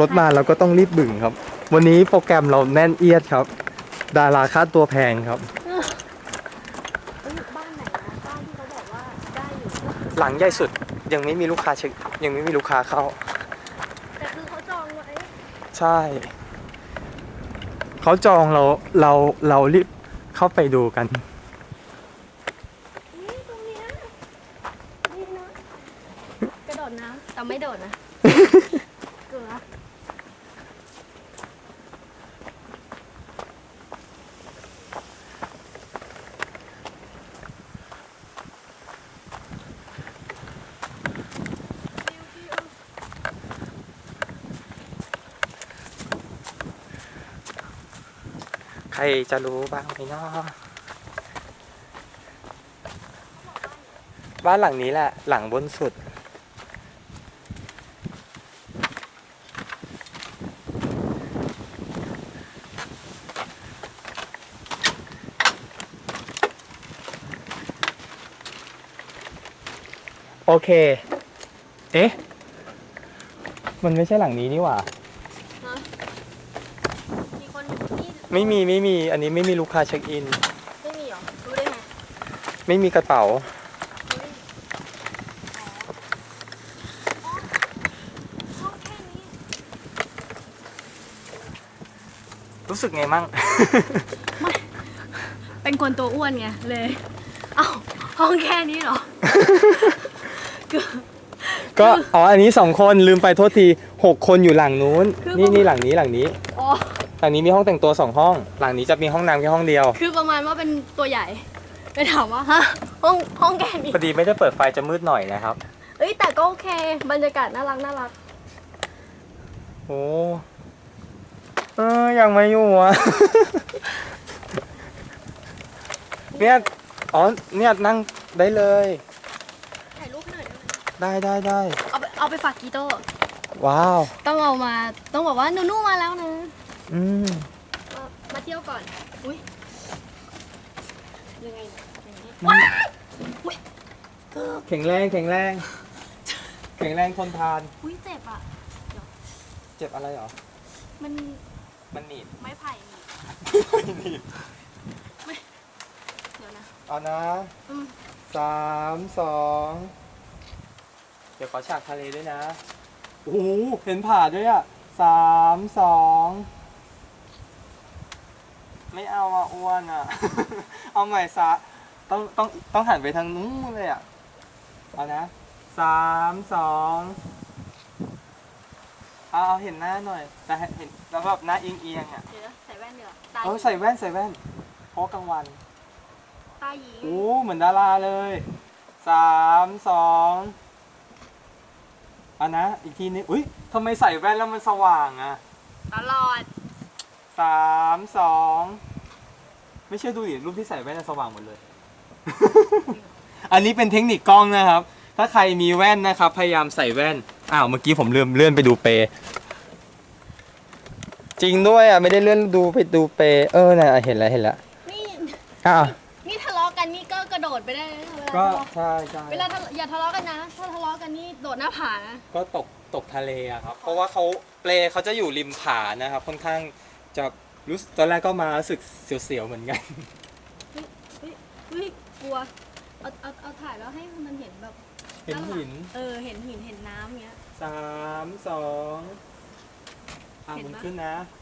รถมาเราก็ต้องรีบบึ่งครับ วันนี้โปรแกรมเราแน่นเอียดครับ ดาราค่าตัวแพงครับเอ้ยบ้านไหนนะบ้านที่เขาบอกว่าได้อยู่หลังใหญ่สุดยังไม่มีลูกค้าเช็คยังไม่มีลูกค้าเข้า แต่คือเขาจองไว้ใช่ เขาจองเราเราเรารีบเข้าไปดูกันนี่ตรงเนี้ยนี่นะกระโดดน้ำแต่ไม่โดดนะ เกลือ ใครจะรู้บ้างไหมเนาะบ้านหลังนี้แหละ หลังบนสุด โอเค เอ๊ะ มันไม่ใช่หลังนี้นี่หว่า มีคนนี่ ไม่มีไม่มีอันนี้ไม่มีลูกค้าเช็คอิน ไม่มีเหรอ รู้ได้ไงไม่มีกระเป๋า ห้องแค่นี้รู้สึกไงมั่ง เป็นคนตัวอ้วนไงเลย เอ้าห้องแค่นี้เหรอก็อ๋ออันนี้สองคนลืมไปโทษทีหกคนอยู่หลังนู้นคือนี่ประมาณนี่หลังนี้หลังนี้ อ๋อ หลังนี้มีห้องแต่งตัวสองห้อง หลังนี้จะมีห้องน้ำแค่ห้องเดียว คือประมาณว่าเป็นตัวใหญ่ไปถามว่าฮะห้องห้องแค่นี้พอดีไม่ได้เปิดไฟจะมืดหน่อยนะครับ เอ้ยแต่ก็โอเค บรรยากาศน่ารักน่ารักโอ้เออยังไม่อยู่อะ เนี่ยอ๋อเนี่ยนั่งได้เลย ถ่ายรูปให้หน่อยได้ไหมได้ได้ได้เอาไปเอาไปฝากกีโต้ว้าว ต้องเอามาต้องบอกว่านูนูมาแล้วนะ อืมเออมาเที่ยวก่อน อุ้ยยังไงอย่างนี้แข็งแรงแข็งแรง แข็งแรงทนทาน อุ้ยเจ็บอะ เจ็บอะไรเหรอ มันมันหนีบไม้ไผ่นี่หนีบเดี๋ยวนะ เอานะอืมสามสองเดี๋ยวขอฉากทะเลด้วยนะ โอ้โหเห็นผ่าด้วยอะสามสอง ไม่เอาอะอ้วนอะ เอาใหม่ซะต้องต้องต้องหันไปทางนู้นเลยอะเอานะสามสองเอาเอาเห็นหน้าหน่อย แต่เห็นแล้วแบบหน้าเอียงเอียงๆอะเดี๋ยวนะใส่แว่นเดี๋ยวาตาเออใส่แว่นใส่แว่นเพราะกลางวันตาหยีโอ้เหมือนดาราเลยสามสองเอานะ อีกทีนึงอุ้ยทำไมใส่แว่นแล้วมันสว่างอะตลอด สามสองไม่เชื่อดูดิรูปที่ใส่แว่นน่ะสว่างหมดเลย อันนี้เป็นเทคนิคกล้องนะครับ ถ้าใครมีแว่นนะครับ พยายามใส่แว่นอ้าวเมื่อกี้ผมเลื่อนเลื่อนไปดูเป จริงด้วยอะไม่ได้เลื่อนดูไปดูเป เออน่ะเห็นแล้วเห็นแล้วนี่อ้าวนี่ทะเลาะกันนี่ก็กระโดดไปได้นะเวลาก็ทะเลาะใช่ใช่เวลาทะเลาะอย่าทะเลาะกันนะ ถ้าทะเลาะกันนี่โดดหน้าผานะ ก็ตกตกทะเลอะครับ เพราะว่าเขาเปลเขาจะอยู่ริมผานะครับค่อนข้าง จะรู้สึกตอนแรกก็มารู้สึกเสียวๆเหมือนกัน เฮ้ยกลัว เอาเอาเอาถ่ายแล้วให้มันเห็นแบบเห็นหินเออ เห็นหินเห็นน้ำเงี้ย สามสองอะเห็หนมุนปะ ขึ้นนะเ